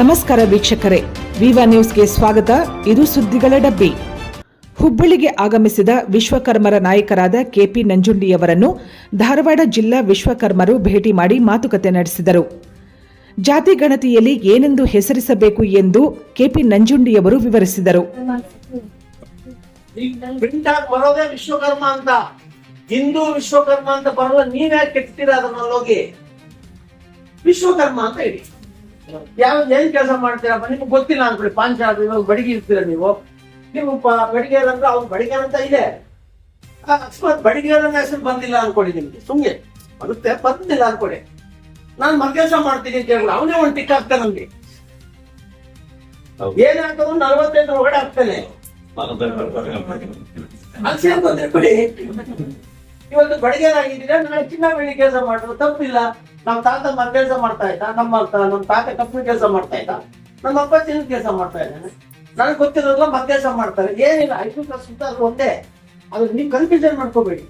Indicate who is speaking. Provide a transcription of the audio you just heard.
Speaker 1: ನಮಸ್ಕಾರ ವೀಕ್ಷಕರೇ. ವಿವಾ ನ್ಯೂಸ್ಗೆ ಸ್ವಾಗತ. ಇದು ಸುದ್ದಿಗಳ ಡಬ್ಬಿ. ಹುಬ್ಬಳ್ಳಿಗೆ ಆಗಮಿಸಿದ ವಿಶ್ವಕರ್ಮರ ನಾಯಕರಾದ ಕೆಪಿ ನಂಜುಂಡಿಯವರನ್ನು ಧಾರವಾಡ ಜಿಲ್ಲಾ ವಿಶ್ವಕರ್ಮರು ಭೇಟಿ ಮಾಡಿ ಮಾತುಕತೆ ನಡೆಸಿದರು. ಜಾತಿ ಗಣತಿಯಲ್ಲಿ ಏನೆಂದು ಹೆಸರಿಸಬೇಕು ಎಂದು ಕೆಪಿ ನಂಜುಂಡಿಯವರು ವಿವರಿಸಿದರು.
Speaker 2: ವಿಶ್ವಕರ್ಮ ಅಂತ. ಹಿಂದೂ ವಿಶ್ವಕರ್ಮ ಅಂತ ನೀವ್ಯಾಕೆ ಕೆತ್ತೀರ ಅದನ್ನ ಹೋಗಿ ವಿಶ್ವಕರ್ಮ ಅಂತ ಹೇಳಿ. ಯಾವ ಏನ್ ಕೆಲಸ ಮಾಡ್ತೀರಪ್ಪ? ನಿಮ್ಗೆ ಗೊತ್ತಿಲ್ಲ ಅನ್ಕೊಳ್ಳಿ ಪಾಂಚ ಇವಾಗ ಬಡಿಗೆ ಇರ್ತೀರ ನೀವು. ನೀವು ಬಡಿಗೆ ಬಡಿಗೇರ್ ಅಂದ್ರೆ ಅವ್ನು ಬಡಿಗೇರ್ ಅಂತ ಇದೆ ಆ, ಅಕಸ್ಮಾತ್ ಬಡಿಗೇರ್ ಅನ್ನೋ ಹೆಸರು ಬಂದಿಲ್ಲ ಅನ್ಕೊಳ್ಳಿ ನಿಮ್ಗೆ. ಸುಮ್ಗೆ. ಬರುತ್ತೆ ಬಂದಿಲ್ಲ ಅನ್ಕೊಳ್ಳಿ. ನಾನು ಮರ್ಕೆಲ್ಸ ಮಾಡ್ತೀನಿ ಅಂತ ಹೇಳಿ ಅವನೇ ಒಂದು ಟಿಕ್ ಹಾಕ್ತಾನೆ ನಮ್ಗೆ. ಏನಾಗ್ತದ ನಲ್ವತ್ತೈದು ಒಳಗಡೆ ಆಗ್ತಾನೆ ಅಕ್ಷಯ ಬಂದ್ರೆ ಬಿಡಿ. ಇವತ್ತು ಬಡಿಗೆರಾಗಿದ್ದೀರಾ ನಾಳೆ ಚಿನ್ನ ಬೆಳ್ಳಿ ಕೆಲಸ ಮಾಡಿದ್ರು ತಪ್ಪಿಲ್ಲ. ನಮ್ಮ ತಾತ ಮನ್ ಕೆಲಸ ಮಾಡ್ತಾ ಇದ್ದ. ನಮ್ಮ ನಮ್ಮ ತಾತ ಕಪ್ಪಿನ ಕೆಲಸ ಮಾಡ್ತಾ ಇದ್ದ. ನಮ್ಮ ಅಪ್ಪ ಚಿನ್ನ ಕೆಲಸ ಮಾಡ್ತಾ ಇದ್ದಾನೆ. ನನಗೆ ಗೊತ್ತಿರೋದ್ಲ ಮರ ಕೆಲಸ ಮಾಡ್ತಾರೆ. ಏನಿಲ್ಲ, ಐದು ಸುತ್ತ ಅದು ಒಂದೇ. ಅದು ನೀವು ಕನ್ಫ್ಯೂಷನ್ ಮಾಡ್ಕೋಬೇಡಿ.